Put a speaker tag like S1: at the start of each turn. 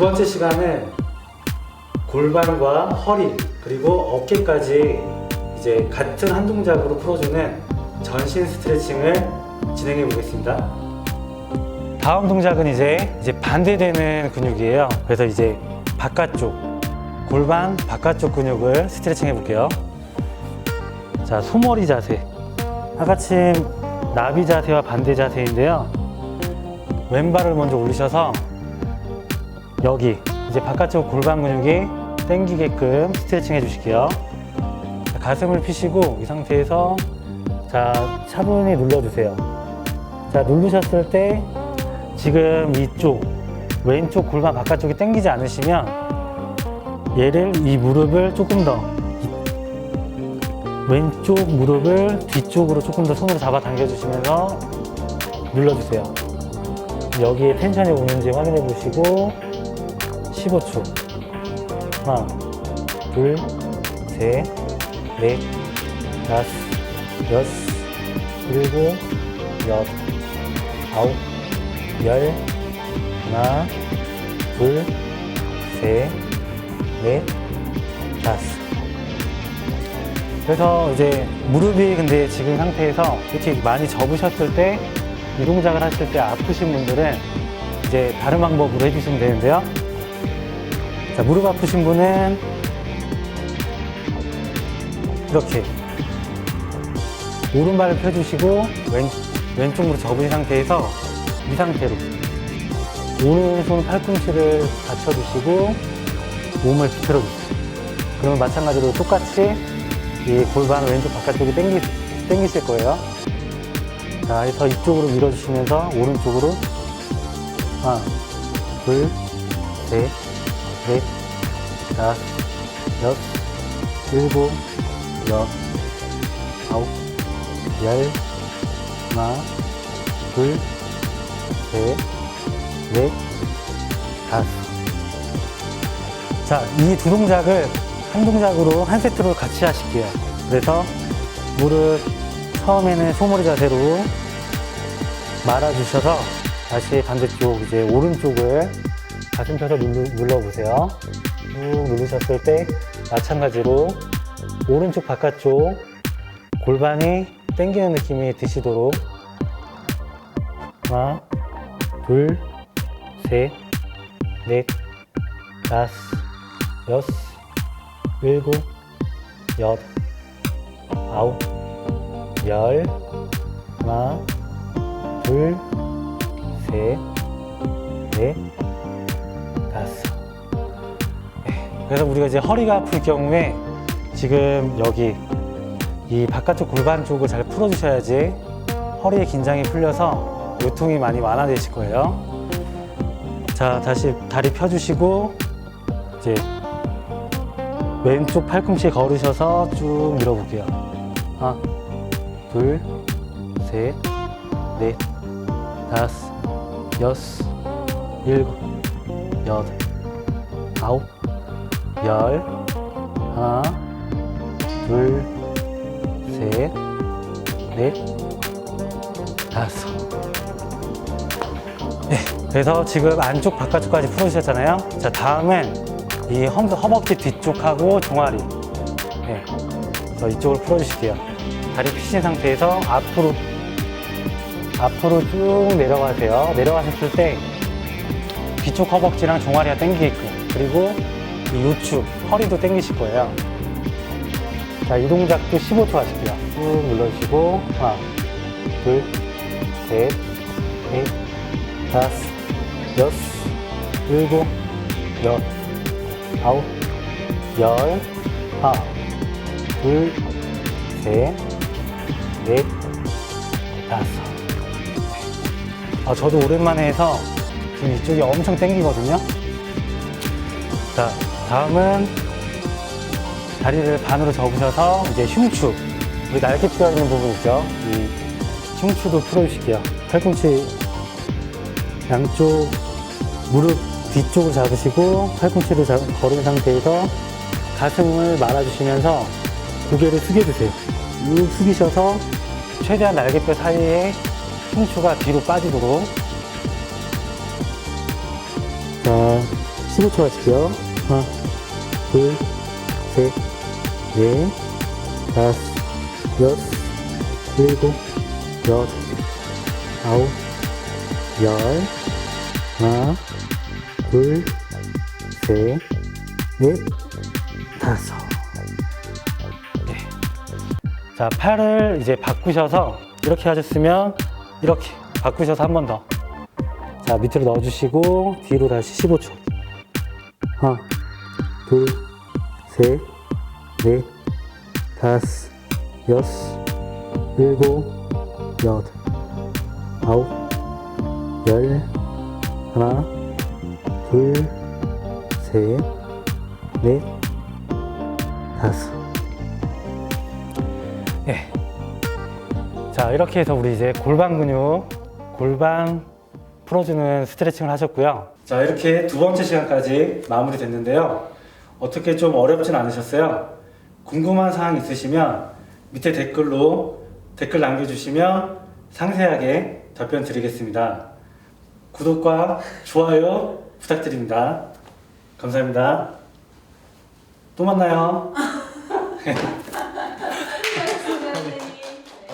S1: 번째 시간은 골반과 허리 그리고 어깨까지 이제 같은 한 동작으로 풀어주는 전신 스트레칭을 진행해 보겠습니다. 다음 동작은 이제 이제 반대되는 근육이에요. 그래서 이제 바깥쪽 골반 바깥쪽 근육을 스트레칭 해볼게요. 자 소머리 자세. 아까침 나비 자세와 반대 자세인데요. 왼발을 먼저 올리셔서 여기 이제 바깥쪽 골반 근육이 당기게끔 스트레칭 해주실게요. 자, 가슴을 펴시고 이 상태에서 자 차분히 눌러주세요. 자 누르셨을 때 지금 이쪽 왼쪽 골반 바깥쪽이 당기지 않으시면 얘를 이 무릎을 조금 더 이- 왼쪽 무릎을 뒤쪽으로 조금 더 손으로 잡아 당겨주시면서 눌러주세요. 여기에 텐션이 오는지 확인해 보시고 15초. 하나 둘 셋 넷 다섯 여섯 일곱 여덟 아홉 열. 하나 둘 셋 넷 다섯. 그래서 이제 무릎이 근데 지금 상태에서 이렇게 많이 접으셨을 때 이 동작을 하실 때 아프신 분들은 이제 다른 방법으로 해주시면 되는데요. 자, 무릎 아프신 분은 이렇게 오른발을 펴주시고 왼, 왼쪽 무릎 접은 상태에서 이 상태로 오른손 팔꿈치를 받쳐주시고 몸을 비틀어 주세요. 그러면 마찬가지로 똑같이 이 골반 왼쪽 바깥쪽이 당기, 당기실 거예요. 자, 해서 이쪽으로 밀어주시면서 오른쪽으로 하나, 둘, 셋, 넷, 다섯, 여섯, 일곱, 여덟, 아홉, 열, 하나, 둘, 셋, 넷, 다섯. 자, 이 두 동작을 한 동작으로 한 세트로 같이 하실게요. 그래서 무릎 처음에는 소머리 자세로 말아주셔서 다시 반대쪽 이제 오른쪽을 가슴 펴서 눌러, 눌러 보세요. 쭉 누르셨을 때 마찬가지로 오른쪽 바깥쪽 골반이 당기는 느낌이 드시도록 하나, 둘, 셋, 넷, 다섯, 여섯, 일곱, 여덟, 아홉, 열, 하나, 둘, 셋, 넷, 그래서 우리가 이제 허리가 아플 경우에 지금 여기 이 바깥쪽 골반 쪽을 잘 풀어주셔야지 허리의 긴장이 풀려서 요통이 많이 완화되실 거예요. 자, 다시 다리 펴주시고 이제 왼쪽 팔꿈치 걸으셔서 쭉 밀어볼게요. 하나, 둘, 셋, 넷, 다섯, 여섯, 일곱, 여덟, 아홉, 열, 하나, 둘, 셋, 넷, 다섯. 네, 그래서 지금 안쪽 바깥쪽까지 풀어주셨잖아요. 자, 다음은 이 허, 허벅지 뒤쪽하고 종아리. 네, 그래서 이쪽을 풀어주실게요. 다리 펴신 상태에서 앞으로 앞으로 쭉 내려가세요. 내려가셨을 때 뒤쪽 허벅지랑 종아리가 당기게끔 그리고 이 우측 허리도 당기실 거예요. 자, 이 동작도 15초 하실게요. 쭉 눌러주시고 하나, 둘, 셋, 넷, 다섯, 여섯, 일곱, 여덟, 아홉, 열, 하나, 둘, 셋, 넷, 다섯. 아, 저도 오랜만에 해서 지금 이쪽이 엄청 땡기거든요. 자, 다음은 다리를 반으로 접으셔서 이제 흉추, 우리 날개 뼈 있는 부분 있죠? 이 흉추도 풀어주실게요. 팔꿈치 양쪽 무릎 뒤쪽을 잡으시고 팔꿈치를 잡, 걸은 상태에서 가슴을 말아주시면서 고개를 숙여주세요. 쭉 숙이셔서 최대한 날개뼈 사이에 흉추가 뒤로 빠지도록 자, 15초 하실게요. 하나, 둘, 셋, 넷, 다섯, 여섯, 일곱, 여덟, 아홉, 열. 하나, 둘, 셋, 넷, 다섯. 네. 자, 팔을 이제 바꾸셔서 이렇게 하셨으면 이렇게 바꾸셔서 한 번 더. 자, 밑으로 넣어주시고 뒤로 다시 15초. 하나, 둘, 셋, 넷, 다섯, 여섯, 일곱, 여덟, 아홉, 열, 하나, 둘, 셋, 넷, 다섯. 예. 자, 이렇게 해서 우리 이제 골반 근육, 골반 풀어주는 스트레칭을 하셨고요. 자, 이렇게 두 번째 시간까지 마무리됐는데요. 어떻게 좀 어렵진 않으셨어요? 궁금한 사항 있으시면 밑에 댓글로 댓글 남겨주시면 상세하게 답변 드리겠습니다. 구독과 좋아요 부탁드립니다. 감사합니다. 또 만나요.